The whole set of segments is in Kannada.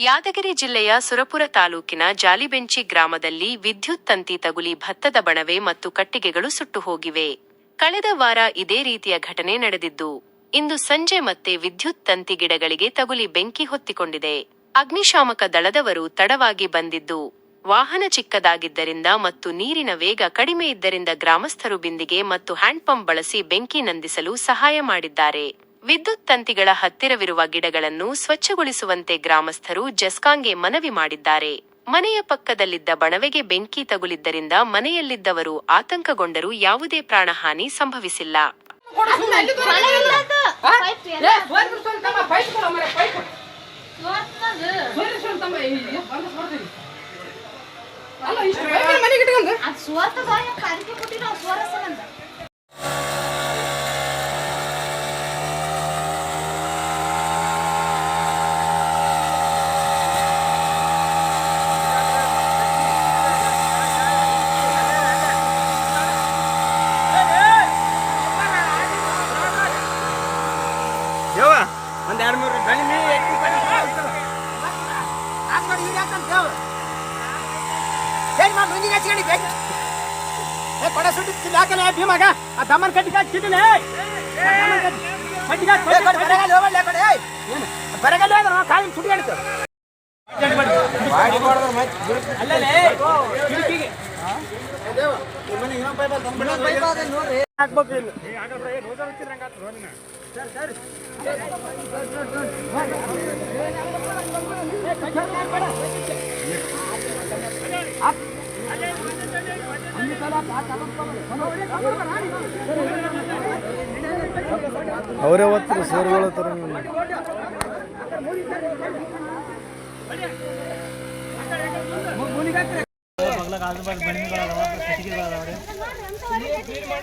ಯಾದಗಿರಿ ಜಿಲ್ಲೆಯ ಸುರಪುರ ತಾಲೂಕಿನ ಜಾಲಿಬೆಂಚಿ ಗ್ರಾಮದಲ್ಲಿ ವಿದ್ಯುತ್ ತಂತಿ ತಗುಲಿ ಭತ್ತದ ಬಣವೆ ಮತ್ತು ಕಟ್ಟಿಗೆಗಳು ಸುಟ್ಟು ಹೋಗಿವೆ. ಕಳೆದ ವಾರ ಇದೇ ರೀತಿಯ ಘಟನೆ ನಡೆದಿದ್ದು, ಇಂದು ಸಂಜೆ ಮತ್ತೆ ವಿದ್ಯುತ್ ತಂತಿ ಗಿಡಗಳಿಗೆ ತಗುಲಿ ಬೆಂಕಿ ಹೊತ್ತಿಕೊಂಡಿದೆ. ಅಗ್ನಿಶಾಮಕ ದಳದವರು ತಡವಾಗಿ ಬಂದಿದ್ದು, ವಾಹನ ಚಿಕ್ಕದಾಗಿದ್ದರಿಂದ ಮತ್ತು ನೀರಿನ ವೇಗ ಕಡಿಮೆ ಇದ್ದರಿಂದ ಗ್ರಾಮಸ್ಥರು ಬಿಂದಿಗೆ ಮತ್ತು ಹ್ಯಾಂಡ್ ಪಂಪ್ ಬಳಸಿ ಬೆಂಕಿ ನಂದಿಸಲು ಸಹಾಯ ಮಾಡಿದ್ದಾರೆ. ವಿದ್ಯುತ್ ತಂತಿಗಳ ಹತ್ತಿರವಿರುವ ಗಿಡಗಳನ್ನು ಸ್ವಚ್ಛಗೊಳಿಸುವಂತೆ ಗ್ರಾಮಸ್ಥರು ಜಸ್ಕಾಂಗೆ ಮನವಿ ಮಾಡಿದ್ದಾರೆ. ಮನೆಯ ಪಕ್ಕದಲ್ಲಿದ್ದ ಬಣವೆಗೆ ಬೆಂಕಿ ತಗುಲಿದ್ದರಿಂದ ಮನೆಯಲ್ಲಿದ್ದವರು ಆತಂಕಗೊಂಡರೂ ಯಾವುದೇ ಪ್ರಾಣಹಾನಿ ಸಂಭವಿಸಿಲ್ಲ. ಅದು ಯವ್ವ ಒಂದ್ ಎರಡು ಮೂರು ಗಣಿ ಎತ್ತಿ ಏನ್ ಮಾಡಿ ಹಚ್ಕೊಂಡು ಬೇಗ ಏ ಕೊಡ ಸುಟ್ಟು ತಿಂದು ಹಾಕಲ್ಲ ಭೀಮಾಗ ಆ ದಮ್ಮನ ಕಟ್ಟಿಗೆ ಹಾಕಿ ತಿಂದಿಲ್ಲ ಕಟ್ಟಿಗೆ ಹಾಕಿ ಬರಗಲ್ಲ ಹೋಗಲ್ಲ ಕಡೆ. ಸುಟ್ಕೊಂಡು ಅಲ್ಲೇ ಕಿಟಕಿಗೆ. ಹಾಕ್ಬೇಕು ಇಲ್ಲಿ. ಅವರೇ ಓದ್ತಾರೆ ಸರ್ಗಳು ಥರ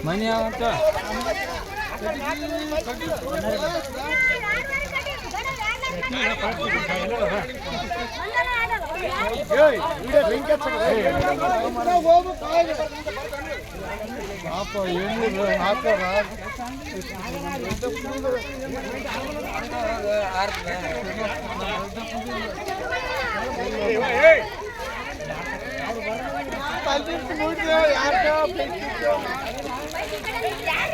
ಮನೆ ಯಾರ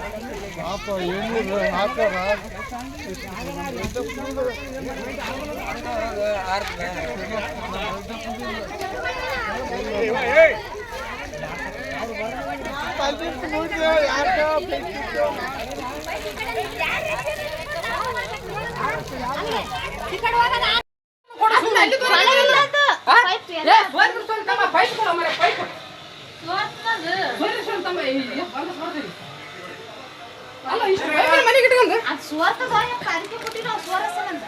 ಇಲ್ಲಿ ಅವರೇ ಓದ್ತಾರೆ ಸರ್ಗಳು ಥರ ಮನೆ ಅಂತ ಪಾಪ ಏನು ಹಾಕೋರ ಅದು ಸೋತದ ಕಾಲಿಗೆ ಕೊಟ್ಟಿಲ್ಲ ಸೋರಸನಂದ